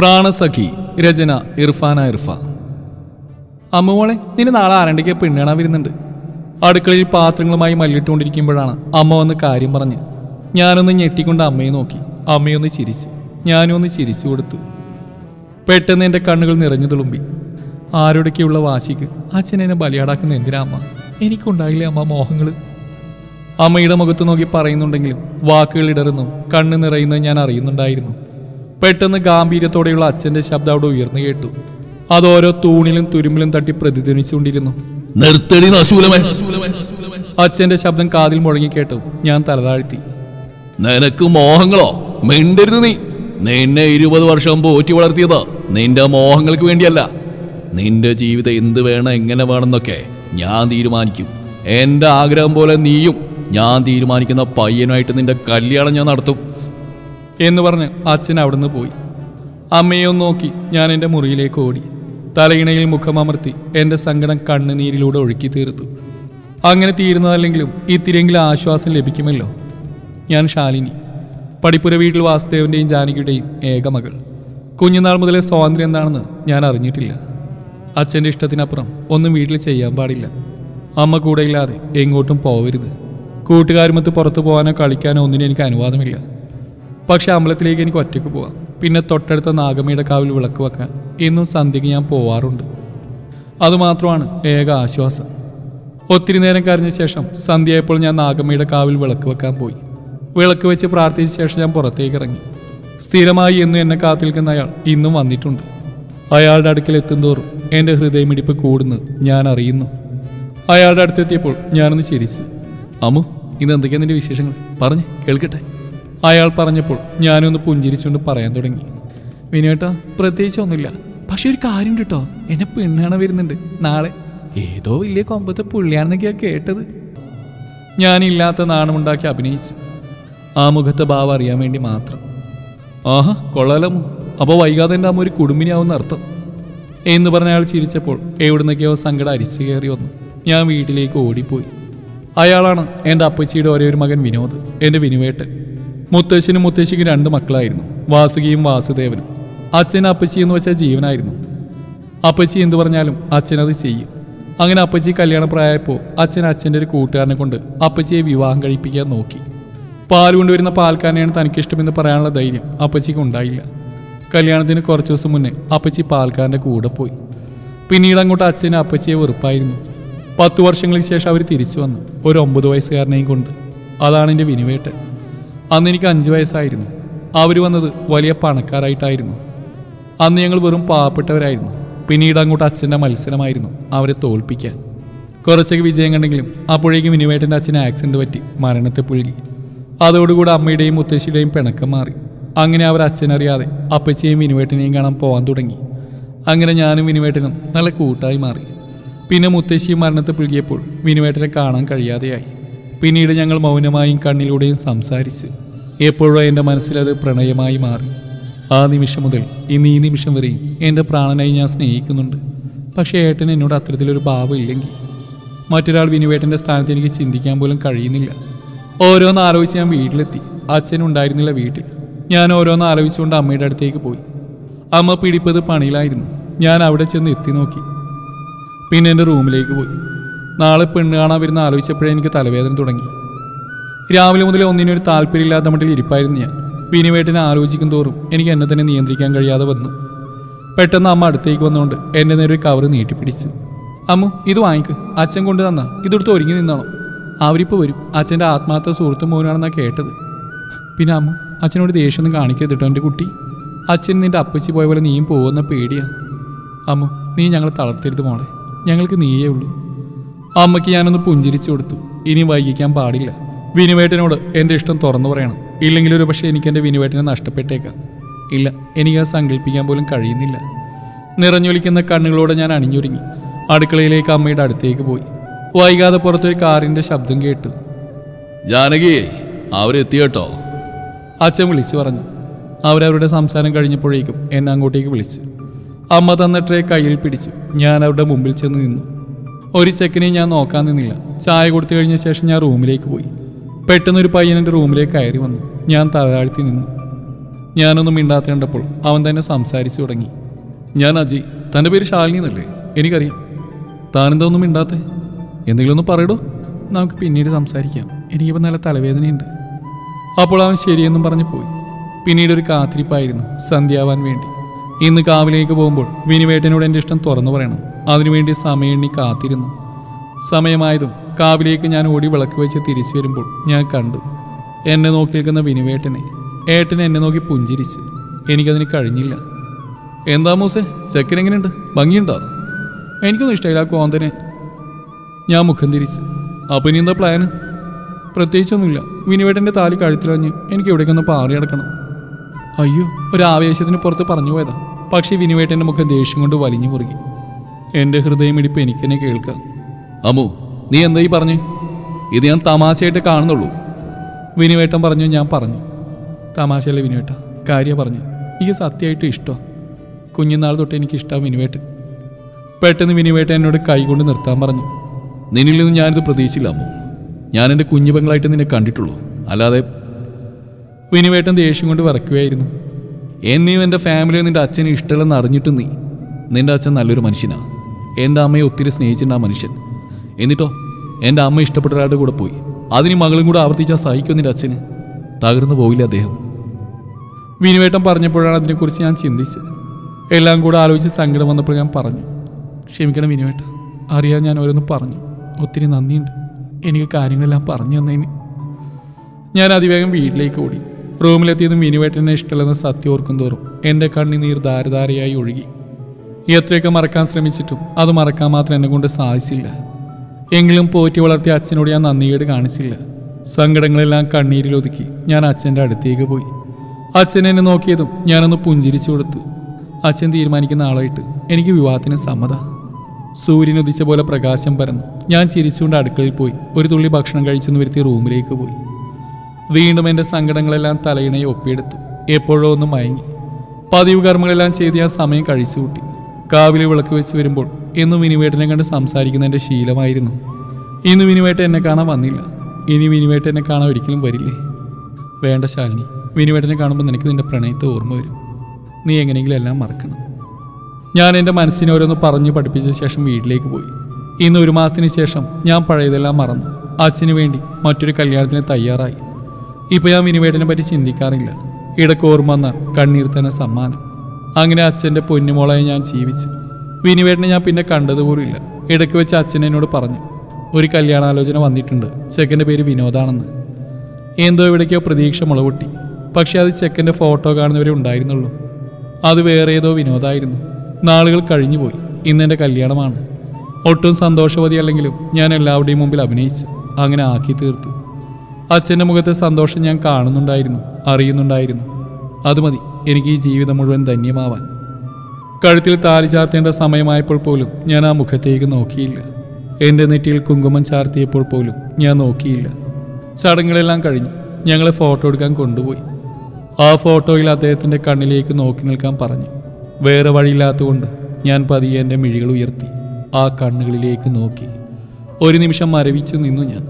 പ്രാണസഖി രചന ഇർഫാന ഇർഫ. അമ്മമോളെ നിന്നെ നാളെ ആരണ്ടയ്ക്ക് പെണ്ണ് കാണാൻ വരുന്നുണ്ട്. അടുക്കളയിൽ പാത്രങ്ങളുമായി മല്ലിട്ടുകൊണ്ടിരിക്കുമ്പോഴാണ് അമ്മ വന്ന് കാര്യം പറഞ്ഞ്. ഞാനൊന്ന് ഞെട്ടിക്കൊണ്ട് അമ്മയെ നോക്കി. അമ്മയൊന്ന് ചിരിച്ച്. ഒന്ന് ചിരിച്ചു കൊടുത്തു. പെട്ടെന്ന് എന്റെ കണ്ണുകൾ നിറഞ്ഞു തുളുമ്പി. ആരോടൊക്കെയുള്ള വാശിക്ക് അച്ഛൻ എന്നെ ബലിയാടാക്കുന്ന എന്തിനാ അമ്മ? എനിക്കുണ്ടായില്ലേ അമ്മ മോഹങ്ങൾ അമ്മയുടെ മുഖത്ത് നോക്കി പറയുന്നുണ്ടെങ്കിലും വാക്കുകൾ ഇടറുന്നു. കണ്ണ് നിറയുന്നത് ഞാൻ അറിയുന്നുണ്ടായിരുന്നു. പെട്ടെന്ന് ഗാംഭീര്യത്തോടെയുള്ള അച്ഛന്റെ ശബ്ദം അവിടെ ഉയർന്നു കേട്ടു. അത് ഓരോ തൂണിലും തുരുമ്പിലും തട്ടി പ്രതിധ്വനിച്ചുകൊണ്ടിരുന്നു. നിർത്തടി അച്ഛന്റെ ശബ്ദം കാതിൽ മുഴങ്ങി കേട്ടു. ഞാൻ തലതാഴ്ത്തി. നിനക്ക് മോഹങ്ങളോ? മിണ്ടരുത് നീ. നിന്നെ ഇരുപത് വർഷം പോറ്റി വളർത്തിയത് നിന്റെ മോഹങ്ങൾക്ക് വേണ്ടിയല്ല. നിന്റെ ജീവിതം എന്ത് വേണം എങ്ങനെ വേണമെന്നൊക്കെ ഞാൻ തീരുമാനിക്കും. എന്റെ ആഗ്രഹം പോലെ നീയും ഞാൻ തീരുമാനിക്കുന്ന പയ്യനുമായിട്ട് നിന്റെ കല്യാണം ഞാൻ നടത്തും. എന്ന് പറഞ്ഞ് അച്ഛൻ അവിടുന്ന് പോയി. അമ്മയെ നോക്കി ഞാൻ എന്റെ മുറിയിലേക്ക് ഓടി. തലയിണയിൽ മുഖമമർത്തി എന്റെ സങ്കടം കണ്ണുനീരിലൂടെ ഒഴുക്കി തീർത്തു. അങ്ങനെ തീരുന്നതല്ലെങ്കിലും ഇത്തിരിയെങ്കിലും ആശ്വാസം ലഭിക്കുമല്ലോ. ഞാൻ ശാലിനി. പടിപ്പുര വീട്ടിൽ വാസുദേവന്റെയും ജാനകിയുടെയും ഏകമകൾ കുഞ്ഞുനാൾ മുതലേ സ്വാതന്ത്ര്യം എന്താണെന്ന് ഞാൻ അറിഞ്ഞിട്ടില്ല. അച്ഛന്റെ ഇഷ്ടത്തിനപ്പുറം ഒന്നും വീട്ടിൽ ചെയ്യാൻ പാടില്ല. അമ്മ കൂടെയില്ലാതെ എങ്ങോട്ടും പോവരുത്. കൂട്ടുകാരുമത്ത് പുറത്തു പോകാനോ കളിക്കാനോ ഒന്നിനും എനിക്ക് അനുവാദമില്ല. പക്ഷെ അമ്പലത്തിലേക്ക് എനിക്ക് ഒറ്റയ്ക്ക് പോവാം. പിന്നെ തൊട്ടടുത്ത നാഗമ്മയുടെ കാവിൽ വിളക്ക് വെക്കാൻ. ഇന്നും സന്ധ്യയ്ക്ക് ഞാൻ പോവാറുണ്ട്. അതുമാത്രമാണ് ഏക ആശ്വാസം. ഒത്തിരി നേരം കരഞ്ഞ ശേഷം സന്ധ്യയായപ്പോൾ ഞാൻ നാഗമ്മയുടെ കാവിൽ വിളക്ക് വെക്കാൻ പോയി. വിളക്ക് വെച്ച് പ്രാർത്ഥിച്ച ശേഷം ഞാൻ പുറത്തേക്ക് ഇറങ്ങി. സ്ഥിരമായി എന്നും എന്നെ കാത്തിൽക്കുന്ന അയാൾ ഇന്നും വന്നിട്ടുണ്ട്. അയാളുടെ അടുക്കൽ എത്തുന്തോറും എന്റെ ഹൃദയമിടിപ്പ് കൂടുന്നു. ഞാൻ അറിയുന്നു. അയാളുടെ അടുത്തെത്തിയപ്പോൾ ഞാനൊന്ന് ചിരിച്ചു. അമ്മു ഇന്ന് എന്തൊക്കെയാണ് നിന്റെ വിശേഷങ്ങൾ? പറഞ്ഞ് കേൾക്കട്ടെ. അയാൾ പറഞ്ഞപ്പോൾ ഞാനൊന്ന് പുഞ്ചിരിച്ചുകൊണ്ട് പറയാൻ തുടങ്ങി. വിനേട്ട പ്രത്യേകിച്ച് ഒന്നുമില്ല പക്ഷെ ഒരു കാര്യം കേട്ടോ എന്നെ പെണ്ണാണ് വരുന്നുണ്ട്. നാളെ ഏതോ വലിയ കൊമ്പത്തെ പുള്ളിയാണെന്നൊക്കെയാ കേട്ടത്. ഞാനില്ലാത്ത നാണമുണ്ടാക്കി അഭിനയിച്ചു. ആ മുഖത്തെ ഭാവം അറിയാൻ വേണ്ടി മാത്രം. ആഹാ കൊള്ളാലോ. അപ്പോൾ വൈകാതെ എന്റെ അമ്മ ഒരു കുടുംബിനിയാവുന്ന അർത്ഥം. എന്ന് പറഞ്ഞ അയാൾ ചിരിച്ചപ്പോൾ എവിടുന്നൊക്കെയോ സങ്കടം അരിച്ചു കയറി വന്നു. ഞാൻ വീട്ടിലേക്ക് ഓടിപ്പോയി. അയാളാണ് എന്റെ അപ്പച്ചിയുടെ ഒരേ ഒരു മകൻ വിനോദ് എന്റെ വിനുവേട്ടൻ. മുത്തശ്ശനും മുത്തശ്ശിക്കും രണ്ട് മക്കളായിരുന്നു. വാസുകിയും വാസുദേവനും. അച്ഛൻ അപ്പച്ചി എന്ന് വെച്ചാൽ ജീവനായിരുന്നു. അപ്പച്ചി എന്തു പറഞ്ഞാലും അച്ഛനത് ചെയ്യും. അങ്ങനെ അപ്പച്ചി കല്യാണപ്രായപ്പോൾ അച്ഛൻ അച്ഛന്റെ ഒരു കൂട്ടുകാരനെ കൊണ്ട് അപ്പച്ചിയെ വിവാഹം കഴിപ്പിക്കാൻ നോക്കി. പാൽ കൊണ്ടുവരുന്ന പാൽക്കാരനെയാണ് തനിക്കിഷ്ടമെന്ന് പറയാനുള്ള ധൈര്യം അപ്പച്ചിക്ക് ഉണ്ടായില്ല. കല്യാണത്തിന് കുറച്ച് ദിവസം മുന്നേ അപ്പച്ചി പാൽക്കാരന്റെ കൂടെ പോയി. പിന്നീട് അങ്ങോട്ട് അച്ഛന് അപ്പച്ചിയെ വെറുപ്പായിരുന്നു. പത്തു വർഷങ്ങൾക്ക് ശേഷം അവർ തിരിച്ചു വന്നു. ഒരു ഒമ്പത് വയസ്സുകാരനെയും കൊണ്ട്. അതാണ് എന്റെ വിനുവേട്ടൻ. അന്ന് എനിക്ക് അഞ്ച് വയസ്സായിരുന്നു. അവർ വന്നത് വലിയ പണക്കാരായിട്ടായിരുന്നു. അന്ന് ഞങ്ങൾ വെറും പാവപ്പെട്ടവരായിരുന്നു. പിന്നീട് അങ്ങോട്ട് അച്ഛന്റെ മത്സരമായിരുന്നു അവരെ തോൽപ്പിക്കാൻ. കുറച്ചൊക്കെ വിജയം കണ്ടെങ്കിലും അപ്പോഴേക്കും വിനുവേട്ടന്റെ അച്ഛൻ ആക്സിഡന്റ് പറ്റി മരണത്തെ പുഴുകി അതോടുകൂടി അമ്മയുടെയും മുത്തശ്ശിയുടെയും പിണക്കം മാറി. അങ്ങനെ അവർ അച്ഛനറിയാതെ അപ്പച്ചിയെയും വിനുവേട്ടനെയും കാണാൻ പോകാൻ തുടങ്ങി. അങ്ങനെ ഞാനും വിനുവേട്ടനും നല്ല കൂട്ടായി മാറി. പിന്നെ മുത്തശ്ശിയും മരണത്തെ പുഴുകിയപ്പോൾ വിനുവേട്ടനെ കാണാൻ കഴിയാതെയായി. പിന്നീട് ഞങ്ങൾ മൗനമായും കണ്ണിലൂടെയും സംസാരിച്ച് എപ്പോഴോ എന്റെ മനസ്സിലത് പ്രണയമായി മാറി. ആ നിമിഷം മുതൽ ഇന്ന് ഈ നിമിഷം വരെയും എന്റെ പ്രാണനായി ഞാൻ സ്നേഹിക്കുന്നുണ്ട്. പക്ഷേ ഏട്ടൻ എന്നോട് അത്തരത്തിലൊരു ഭാവം ഇല്ലെങ്കിൽ. മറ്റൊരാൾ വിനുവേട്ടന്റെ സ്ഥാനത്ത് എനിക്ക് ചിന്തിക്കാൻ പോലും കഴിയുന്നില്ല. ഓരോന്ന് ആലോചിച്ച് ഞാൻ വീട്ടിലെത്തി. അച്ഛൻ ഉണ്ടായിരുന്നില്ല വീട്ടിൽ. ഞാൻ ഓരോന്ന് ആലോചിച്ചുകൊണ്ട് അമ്മയുടെ അടുത്തേക്ക് പോയി. അമ്മ പിടിപ്പത് പണിയിലായിരുന്നു. ഞാൻ അവിടെ ചെന്ന് എത്തി നോക്കി. പിന്നെ എന്റെ റൂമിലേക്ക് പോയി. നാളെ പെണ്ണ് കാണാൻ വരുന്ന ആലോചിച്ചപ്പോഴേ എനിക്ക് തലവേദന തുടങ്ങി. രാവിലെ മുതൽ ഒന്നിനൊരു താല്പര്യമില്ലാത്ത മട്ടിൽ ഇരിപ്പായിരുന്നു ഞാൻ. വിനുവേട്ടിനെ ആലോചിക്കും തോറും എനിക്ക് എന്നെ തന്നെ നിയന്ത്രിക്കാൻ കഴിയാതെ വന്നു. പെട്ടെന്ന് അമ്മ അടുത്തേക്ക് വന്നുകൊണ്ട് എന്റെ നേരെ ഒരു കവറ് നീട്ടിപ്പിടിച്ചു. അമ്മു ഇത് വാങ്ങിക്ക്. അച്ഛൻ കൊണ്ടു തന്നാ. ഇതെടുത്ത് ഒരുങ്ങി നിന്നോണം. അവരിപ്പോൾ വരും. അച്ഛന്റെ ആത്മാർത്ഥ സുഹൃത്തു മോനാണെന്നാണ് കേട്ടത്. പിന്നെ അമ്മു അച്ഛനോട് ദേഷ്യമൊന്നും കാണിക്കരുത് കേട്ടോ എന്റെ കുട്ടി? അച്ഛൻ നിന്റെ അപ്പച്ചി പോയ പോലെ നീയും പോകുന്ന പേടിയാണ് അമ്മു നീ ഞങ്ങളെ തളർത്തരുത് മോളെ. ഞങ്ങൾക്ക് നീയേ ഉള്ളൂ. അമ്മയ്ക്ക് ഞാനൊന്ന് പുഞ്ചിരിച്ചു കൊടുത്തു. ഇനി വൈകിക്കാൻ പാടില്ല. വിനുവേട്ടനോട് എന്റെ ഇഷ്ടം തുറന്നു പറയണം. ഇല്ലെങ്കിൽ ഒരു പക്ഷേ എനിക്ക് എന്റെ വിനുവേട്ടനെ നഷ്ടപ്പെട്ടേക്കാം. ഇല്ല എനിക്കത് സങ്കല്പിക്കാൻ പോലും കഴിയുന്നില്ല. നിറഞ്ഞൊലിക്കുന്ന കണ്ണുകളോടെ ഞാൻ അണിഞ്ഞൊരുങ്ങി. അടുക്കളയിലേക്ക് അമ്മയുടെ അടുത്തേക്ക് പോയി. വൈകാതെ പുറത്തൊരു കാറിന്റെ ശബ്ദം കേട്ടു. ജാനകി അവരെത്തി കേട്ടോ അച്ഛൻ വിളിച്ചു പറഞ്ഞു. അവരവരുടെ സംസാരം കഴിഞ്ഞപ്പോഴേക്കും എന്നെ അങ്ങോട്ടേക്ക് വിളിച്ചു. അമ്മ തന്ന ട്രേ കയ്യിൽ പിടിച്ചു. ഞാൻ അവരുടെ മുമ്പിൽ ചെന്ന് നിന്നു. ഒരു സെക്കൻഡ് ഞാൻ നോക്കാൻ നിന്നില്ല. ചായ കൊടുത്തു കഴിഞ്ഞ ശേഷം ഞാൻ റൂമിലേക്ക് പോയി. പെട്ടെന്നൊരു പയ്യൻ എന്റെ റൂമിലേക്ക് കയറി വന്നു. ഞാൻ തലതാഴ്ത്തി നിന്നു. ഞാനൊന്നും മിണ്ടാത്ത കണ്ടപ്പോൾ അവൻ തന്നെ സംസാരിച്ചു തുടങ്ങി. ഞാൻ അജി തന്റെ പേര് ശാലിനി എന്നല്ലേ? എനിക്കറിയാം. താനെന്താ ഒന്നും മിണ്ടാത്തെ? എന്തെങ്കിലും ഒന്ന് പറയടോ. നമുക്ക് പിന്നീട് സംസാരിക്കാം. എനിക്കിപ്പോൾ നല്ല തലവേദനയുണ്ട്. അപ്പോൾ അവൻ ശരിയെന്നും പറഞ്ഞു പോയി. പിന്നീട് ഒരു കാത്തിരിപ്പായിരുന്നു സന്ധ്യാവാൻ വേണ്ടി. ഇന്ന് കാവിലേക്ക് പോകുമ്പോൾ വിനിവേട്ടനോട് എന്റെ ഇഷ്ടം തുറന്നു പറയണം. അതിനുവേണ്ടി സമയം എണ്ണി കാത്തിരുന്നു. സമയമായതും കാവിലേക്ക് ഞാൻ ഓടി വിളക്ക് വെച്ച് തിരിച്ചു വരുമ്പോൾ ഞാൻ കണ്ടു. എന്നെ നോക്കി നിൽക്കുന്ന വിനുവേട്ടനെ. ഏട്ടൻ എന്നെ നോക്കി പുഞ്ചിരിച്ച്. എനിക്കതിന് കഴിഞ്ഞില്ല. എന്താ മൂസേ ചെക്കൻ എങ്ങനെയുണ്ട്? ഭംഗിയുണ്ടോ? എനിക്കൊന്നും ഇഷ്ടമില്ല കോന്തനെ. ഞാൻ മുഖം തിരിച്ച്. അപ്പം ഇനി എന്താ പ്ലാന് പ്രത്യേകിച്ചൊന്നുമില്ല. വിനുവേട്ടന്റെ താലി കഴുത്തിലഞ്ഞ് എനിക്ക് എവിടേക്കൊന്ന് പാറി അടക്കണം അയ്യോ ഒരു ആവേശത്തിന് പുറത്ത് പറഞ്ഞു പോയതാ. പക്ഷേ വിനുവേട്ടന്റെ മുഖം ദേഷ്യം കൊണ്ട് വലിഞ്ഞു മുറുകി. എന്റെ ഹൃദയമിടിപ്പ് എനിക്കെന്നെ കേൾക്കാം. അമ്മു നീ എന്തായി പറഞ്ഞേ? ഇത് ഞാൻ തമാശയായിട്ട് കാണുന്നുള്ളൂ. വിനുവേട്ടൻ പറഞ്ഞു ഞാൻ പറഞ്ഞു. തമാശയല്ലേ വിനുവേട്ട? കാര്യ പറഞ്ഞു. എനിക്ക് സത്യമായിട്ട് ഇഷ്ടമാണ് കുഞ്ഞുനാൾ തൊട്ട് എനിക്ക് ഇഷ്ടമാണ് വിനുവേട്ടൻ. പെട്ടെന്ന് വിനുവേട്ടൻ എന്നോട് കൈകൊണ്ട് നിർത്താൻ പറഞ്ഞു. നിന്നിൽ നിന്ന് ഞാനിത് പ്രതീക്ഷിച്ചില്ല അമ്മു ഞാൻ എന്റെ കുഞ്ഞു പെങ്ങളായിട്ട് നിന്നെ കണ്ടിട്ടുള്ളൂ. അല്ലാതെ വിനുവേട്ടൻ ദേഷ്യം കൊണ്ട് വിറയ്ക്കുകയായിരുന്നു. എന്നെയും എന്റെ ഫാമിലിയും നിന്റെ അച്ഛനെ ഇഷ്ടമല്ലെന്ന് അറിഞ്ഞിട്ടും നീ. നിന്റെ അച്ഛൻ നല്ലൊരു മനുഷ്യനാ. എന്റെ അമ്മയെ ഒത്തിരി സ്നേഹിച്ചിട്ടുണ്ട് ആ മനുഷ്യൻ. എന്നിട്ടോ എന്റെ അമ്മ ഇഷ്ടപ്പെട്ട ഒരാളുടെ കൂടെ പോയി. അതിന് മകളും കൂടെ ആവർത്തിച്ചാൽ സഹിക്കുന്നില്ല അച്ഛന്. തകർന്നു പോയില്ല അദ്ദേഹം. വിനുവേട്ടം പറഞ്ഞപ്പോഴാണ് അതിനെക്കുറിച്ച് ഞാൻ ചിന്തിച്ചത്. എല്ലാം കൂടെ ആലോചിച്ച് സങ്കടം വന്നപ്പോൾ ഞാൻ പറഞ്ഞു ക്ഷമിക്കണം വിനുവേട്ട അറിയാൻ ഞാൻ ഓരോന്ന് പറഞ്ഞു. ഒത്തിരി നന്ദിയുണ്ട്. എനിക്ക് കാര്യങ്ങളെല്ലാം പറഞ്ഞു തന്നതിന്. ഞാൻ അതിവേഗം വീട്ടിലേക്ക് ഓടി. റൂമിലെത്തിയതും വിനുവേട്ടനെ ഇഷ്ടമല്ലെന്ന് സത്യം ഓർക്കും തോറും എന്റെ കണ്ണിനീർ ധാരധാരയായി ഒഴുകി. എത്രയൊക്കെ മറക്കാൻ ശ്രമിച്ചിട്ടും അത് മറക്കാൻ മാത്രം എന്നെ കൊണ്ട് സാധിച്ചില്ല. എങ്കിലും പോറ്റി വളർത്തിയ അച്ഛനോട് ഞാൻ നന്ദിയേട് കാണിച്ചില്ല. സങ്കടങ്ങളെല്ലാം കണ്ണീരിൽ ഒതുക്കി ഞാൻ അച്ഛന്റെ അടുത്തേക്ക് പോയി. അച്ഛൻ എന്നെ നോക്കിയതും ഞാനൊന്ന് പുഞ്ചിരിച്ചു കൊടുത്തു. അച്ഛൻ തീരുമാനിക്കുന്ന ആളായിട്ട് എനിക്ക് വിവാഹത്തിന് സമ്മത. സൂര്യൻ ഉദിച്ച പോലെ പ്രകാശം പരന്നു. ഞാൻ ചിരിച്ചുകൊണ്ട് അടുക്കളയിൽ പോയി. ഒരു തുള്ളി ഭക്ഷണം കഴിച്ചെന്ന് വരുത്തി റൂമിലേക്ക് പോയി. വീണ്ടും എന്റെ സങ്കടങ്ങളെല്ലാം തലയിണയെ ഒപ്പിയെടുത്തു. എപ്പോഴോ ഒന്ന് മയങ്ങി. പതിവ് കർമ്മങ്ങളെല്ലാം ചെയ്ത് ഞാൻ സമയം കഴിച്ചു കൂട്ടി കാവിലെ വിളക്ക് വെച്ച് വരുമ്പോൾ എന്നും മിനിവേട്ടനെ കണ്ട് സംസാരിക്കുന്ന എന്റെ ശീലമായിരുന്നു. ഇന്ന് മിനിവേട്ട എന്നെ കാണാൻ വന്നില്ല. ഇനി മിനിവേട്ട എന്നെ കാണാൻ ഒരിക്കലും വരില്ലേ? വേണ്ട ശാലിനി മിനിവേട്ടനെ കാണുമ്പോൾ നിനക്ക് നിന്റെ പ്രണയത്തെ ഓർമ്മ വരും. നീ എങ്ങനെയെങ്കിലും എല്ലാം മറക്കണം. ഞാൻ എന്റെ മനസ്സിനെ ഓരോന്ന് പറഞ്ഞു പഠിപ്പിച്ച ശേഷം വീട്ടിലേക്ക് പോയി. ഇന്ന് ഒരു മാസത്തിന് ശേഷം ഞാൻ പഴയതെല്ലാം മറന്നു. അച്ഛന് വേണ്ടി മറ്റൊരു കല്യാണത്തിന് തയ്യാറായി. ഇപ്പോൾ ഞാൻ മിനിവേട്ടനെ പറ്റി ചിന്തിക്കാറില്ല. ഇടയ്ക്ക് ഓർമ്മ വന്നാൽ കണ്ണീർ തന്നെ സമ്മാനം. അങ്ങനെ അച്ഛന്റെ പൊന്നുമോളായി ഞാൻ ജീവിച്ചു. വിനുവേട്ടനെ ഞാൻ പിന്നെ കണ്ടതുപോലുമില്ല. ഇടയ്ക്ക് വെച്ച് അച്ഛൻ എന്നോട് പറഞ്ഞു ഒരു കല്യാണാലോചന വന്നിട്ടുണ്ട്. ചെക്കന്റെ പേര് വിനോദാണെന്ന്. എന്തോ ഇവിടേക്കോ പ്രതീക്ഷ മുളപൊട്ടി പക്ഷേ അത് ചെക്കന്റെ ഫോട്ടോ കാണുന്നവരെ ഉണ്ടായിരുന്നുള്ളൂ. അത് വേറെ ഏതോ വിനോദമായിരുന്നു നാളുകൾ കഴിഞ്ഞുപോയി. ഇന്ന് എന്റെ കല്യാണമാണ്. ഒട്ടും സന്തോഷവതി അല്ലെങ്കിലും ഞാൻ എല്ലാവരുടെയും മുമ്പിൽ അഭിനയിച്ചു. അങ്ങനെ ആക്കി തീർത്തു. അച്ഛന്റെ മുഖത്തെ സന്തോഷം ഞാൻ കാണുന്നുണ്ടായിരുന്നു അറിയുന്നുണ്ടായിരുന്നു. അത് മതി. എനിക്ക് ഈ ജീവിതം മുഴുവൻ ധന്യമാവാൻ. കഴുത്തിൽ താലി ചാർത്തേണ്ട സമയമായപ്പോൾ പോലും ഞാൻ ആ മുഖത്തേക്ക് നോക്കിയില്ല. എന്റെ നെറ്റിയിൽ കുങ്കുമം ചാർത്തിയപ്പോൾ പോലും ഞാൻ നോക്കിയില്ല. ചടങ്ങുകളെല്ലാം കഴിഞ്ഞു. ഞങ്ങളെ ഫോട്ടോ എടുക്കാൻ കൊണ്ടുപോയി. ആ ഫോട്ടോയിൽ അദ്ദേഹത്തിന്റെ കണ്ണിലേക്ക് നോക്കി നിൽക്കാൻ പറഞ്ഞു. വേറെ വഴിയില്ലാത്തതുകൊണ്ട് ഞാൻ പതിയെ എന്റെ മിഴികൾ ഉയർത്തി. ആ കണ്ണുകളിലേക്ക് നോക്കി. ഒരു നിമിഷം മരവിച്ച് നിന്നു ഞാൻ.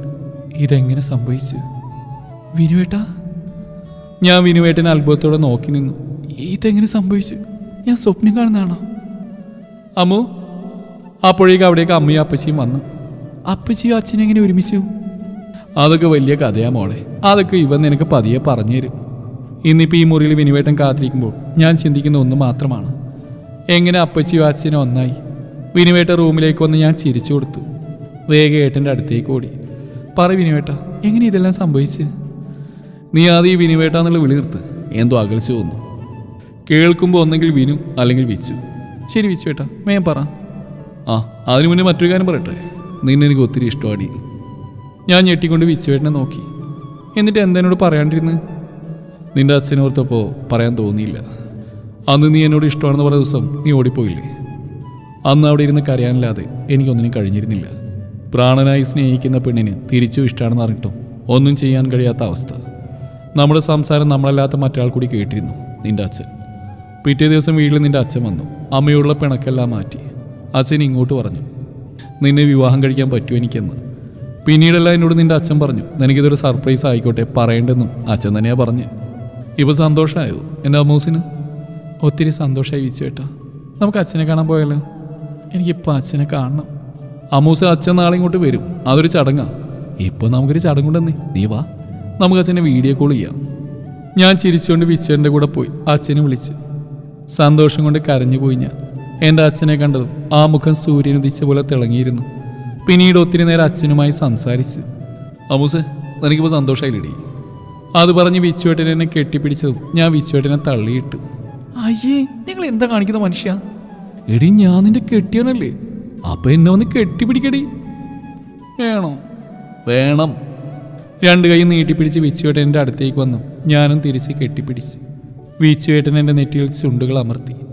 ഇതെങ്ങനെ സംഭവിച്ചു? വിനുവേട്ടാ? ഞാൻ വിനുവേട്ടനെ അത്ഭുതത്തോടെ നോക്കി നിന്നു. ഇതെങ്ങനെ സംഭവിച്ചു? ഞാൻ സ്വപ്നം കാണുന്നതാണോ? അമ്മു അപ്പോഴേക്ക് അവിടേക്ക് അമ്മയും അപ്പച്ചിയും വന്നു. അപ്പച്ചിയും അച്ഛനും എങ്ങനെ ഒരുമിച്ചു? അതൊക്കെ വലിയ കഥയാ മോളെ. അതൊക്കെ ഇവൻ നിനക്ക് പതിയെ പറഞ്ഞു തരും. ഇന്നിപ്പോൾ ഈ മുറിയിൽ വിനിവേട്ടം കാത്തിരിക്കുമ്പോൾ ഞാൻ ചിന്തിക്കുന്ന ഒന്ന് മാത്രമാണ്. എങ്ങനെ അപ്പച്ചിയും അച്ഛനും ഒന്നായി. വിനിവേട്ട റൂമിലേക്ക് വന്ന് ഞാൻ ചിരിച്ചു കൊടുത്തു. വേഗം ഏട്ടന്റെ അടുത്തേക്ക് ഓടി. പറ വിനിവേട്ട എങ്ങനെ ഇതെല്ലാം സംഭവിച്ച്? നീ ആദ്യം ഈ വിനുവേട്ട എന്നുള്ള വിളി നിർത്ത്. എന്തോ അകൽച്ചു തോന്നുന്നു. കേൾക്കുമ്പോൾ ഒന്നെങ്കിൽ വിനു അല്ലെങ്കിൽ വിച്ചു. ശരി വിച്ചു ഏട്ടാ മേം പറ. ആ അതിനു മുന്നേ മറ്റൊരു കാര്യം പറയട്ടെ. നിന്നെ എനിക്ക് ഒത്തിരി ഇഷ്ടമാടി ഞാൻ ഞെട്ടിക്കൊണ്ട് വിച്ചുവേട്ടനെ നോക്കി. എന്നിട്ട് എന്തെന്നോട് പറയാണ്ടിരുന്നു? നിന്റെ അച്ഛനോർത്തപ്പോൾ പറയാൻ തോന്നിയില്ല. അന്ന് നീ എന്നോട് ഇഷ്ടമാണെന്ന് പറഞ്ഞ ദിവസം നീ ഓടിപ്പോയില്ലേ? അന്ന് അവിടെ ഇരുന്ന് കരയാനില്ലാതെ എനിക്കൊന്നിനും കഴിഞ്ഞിരുന്നില്ല. പ്രാണനായി സ്നേഹിക്കുന്ന പെണ്ണിന് തിരിച്ചും ഇഷ്ടമാണെന്ന് അറിഞ്ഞിട്ടും ഒന്നും ചെയ്യാൻ കഴിയാത്ത അവസ്ഥ. നമ്മുടെ സംസാരം നമ്മളല്ലാത്ത മറ്റാൾ കൂടി കേട്ടിരുന്നു നിന്റെ അച്ഛൻ. പിറ്റേ ദിവസം വീട്ടിൽ നിന്റെ അച്ഛൻ വന്നു. അമ്മയുള്ള പിണക്കെല്ലാം മാറ്റി. അച്ഛൻ ഇങ്ങോട്ട് പറഞ്ഞു നിന്നെ വിവാഹം കഴിക്കാൻ പറ്റുമോ എനിക്കെന്ന്. പിന്നീടെല്ലാം എന്നോട് നിന്റെ അച്ഛൻ പറഞ്ഞു നിനക്കിതൊരു സർപ്രൈസ് ആയിക്കോട്ടെ പറയേണ്ടെന്നും അച്ഛൻ തന്നെയാ പറഞ്ഞു. ഇപ്പോൾ സന്തോഷമായോ എന്റെ അമ്മൂസിന്? ഒത്തിരി സന്തോഷമായി വിച്ചുവേട്ടാ നമുക്ക് അച്ഛനെ കാണാൻ പോയാലോ? എനിക്കിപ്പോൾ അച്ഛനെ കാണണം. അമ്മൂസ് അച്ഛൻ നാളെ ഇങ്ങോട്ട് വരും. അതൊരു ചടങ്ങാ. ഇപ്പോൾ നമുക്കൊരു ചടങ്ങുണ്ടെന്നേ നീ വാ. നമുക്ക് അച്ഛനെ വീഡിയോ കോൾ ചെയ്യാം. ഞാൻ ചിരിച്ചുകൊണ്ട് വിച്ചുവേന്റെ കൂടെ പോയി. അച്ഛനെ വിളിച്ച്. സന്തോഷം കൊണ്ട് കരഞ്ഞുപോയി ഞാൻ. എന്റെ അച്ഛനെ കണ്ടതും ആ മുഖം സൂര്യൻ ഉദിച്ച പോലെ തിളങ്ങിയിരുന്നു. പിന്നീട് ഒത്തിരി നേരം അച്ഛനുമായി സംസാരിച്ച് അമൂസ് നിനക്കിപ്പോൾ സന്തോഷമായില്ലടി അത് പറഞ്ഞ് വിച്ചുവേട്ടനെ എന്നെ കെട്ടിപ്പിടിച്ചതും ഞാൻ വിച്ചുവേട്ടനെ തള്ളിയിട്ടു. അയ്യേ നിങ്ങൾ എന്താ കാണിക്കുന്ന മനുഷ്യ? എടി ഞാൻ നിന്റെ കെട്ടിയവനല്ലേ. അപ്പൊ എന്നെ വന്ന് കെട്ടിപ്പിടിക്കടി. വേണോ? വേണം. രണ്ട് കൈ നീട്ടിപ്പിടിച്ച് വിച്ചുവേട്ടൻ എന്റെ അടുത്തേക്ക് വന്നു. ഞാനും തിരിച്ച് കെട്ടിപ്പിടിച്ചു. വിച്ചുവേട്ടൻ എന്റെ നെറ്റിയിൽ ചുണ്ടുകൾ അമർത്തി.